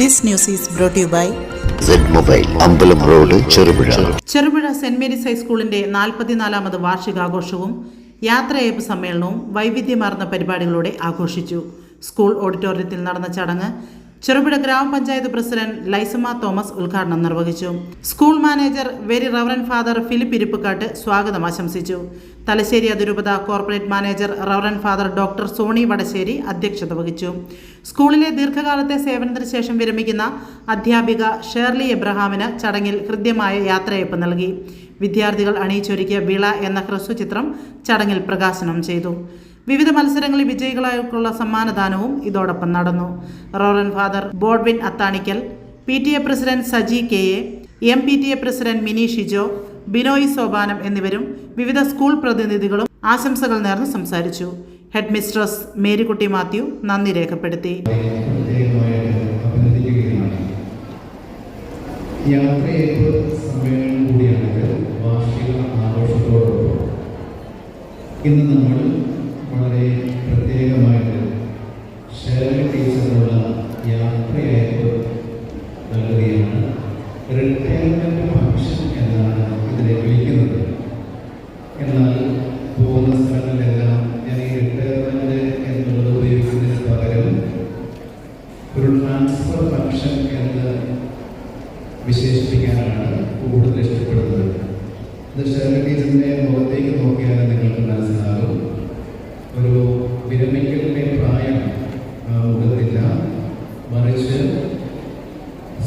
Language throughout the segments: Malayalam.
This news is brought to you by Z mobile അമ്പലം road Cherupuzha. Cherupuzha Saint Mary's ഹൈസ്കൂളിന്റെ നാൽപ്പത്തിനാലാമത് വാർഷികാഘോഷവും യാത്രയയപ്പ് സമ്മേളനവും വൈവിധ്യമാർന്ന പരിപാടികളോടെ ആഘോഷിച്ചു. സ്കൂൾ ഓഡിറ്റോറിയത്തിൽ നടന്ന ചടങ്ങ് ചെറുപുഴ ഗ്രാമപഞ്ചായത്ത് പ്രസിഡന്റ് ലൈസമ്മ തോമസ് ഉദ്ഘാടനം നിർവഹിച്ചു. School manager very reverend father Philip Irippukattu സ്വാഗതം ആശംസിച്ചു. തലശ്ശേരി അതിരൂപത corporate manager reverend father doctor Soni Vadassery അധ്യക്ഷത വഹിച്ചു. സ്കൂളിലെ ദീർഘകാലത്തെ സേവനത്തിന് ശേഷം വിരമിക്കുന്ന അധ്യാപിക ഷേർലി എബ്രഹാമിന് ചടങ്ങിൽ ഹൃദ്യമായ യാത്രയയപ്പ് നൽകി. വിദ്യാർത്ഥികൾ അണിയിച്ചൊരുക്കിയ വിള എന്ന ഹ്രസ്വ ചിത്രം ചടങ്ങിൽ പ്രകാശനം ചെയ്തു. വിവിധ മത്സരങ്ങളിൽ വിജയികളായിട്ടുള്ള സമ്മാനദാനവും ഇതോടൊപ്പം നടന്നു. Reverend father Bodwin Athanikkal P T A president Saji K A M P T A president Mini Shijo Binoy Sopanam എന്നിവരും വിവിധ സ്കൂൾ പ്രതിനിധികളും ആശംസകൾ നേർന്ന് സംസാരിച്ചു. ഹെഡ് മിസ്ട്രസ് മേരിക്കുട്ടി മാത്യു നന്ദി രേഖപ്പെടുത്തി. പ്രത്യേകമായിട്ട് ഇന്ന് നമ്മൾ വളരെ പ്രത്യേകമായിട്ട് ഷേർലി ടീച്ചറിനുള്ള യാത്രയയപ്പ് നൽകുകയാണ്. റിട്ടയർമെന്റ് ഫംഗ്ഷൻ എന്നാണ് ഇതിനെ വിളിക്കുന്നത്. എന്നാൽ പോകുന്ന സ്ഥലങ്ങളിലെല്ലാം ഞാൻ ഈ റിട്ടയർമെന്റ് എന്നുള്ളത് ഉപയോഗിക്കുന്നതിന് പകരം ഒരു ട്രാൻസ്ഫർ ഫംഗ്ഷൻ എന്ന് വിശേഷിപ്പിക്കാനാണ് കൂടുതൽ ഇഷ്ടപ്പെടുന്നത്. ഇത് ഷെർലി ടീച്ചറിന്റെ മുഖത്തേക്ക് നോക്കിയാൽ നിങ്ങൾക്ക് മനസ്സിലാകും മുഖത്തില്ല മറിച്ച്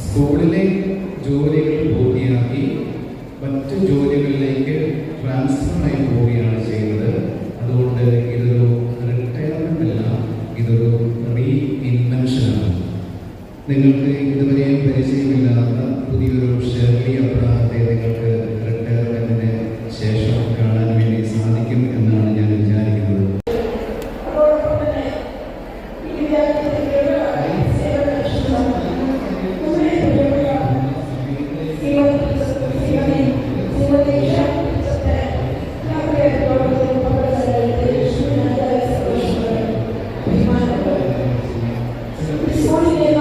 സ്കൂളിലെ ജോലികൾ പൂർത്തിയാക്കി മറ്റ് ജോലികളിലേക്ക് ട്രാൻസ്ഫർ ആയി പോവുകയാണ് ചെയ്യുന്നത്. അതുകൊണ്ട് ഇതൊരു റിട്ടയർമെന്റ് അല്ല ഇതൊരു റീ ഇൻവെൻഷനാണ് നിങ്ങൾക്ക് ഇതുവരെയും പരിചയമില്ലാത്ത പുതിയൊരു ഷെർലി അബ്രാഹത്തെ നിങ്ങൾക്ക് Senhor.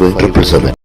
triple seven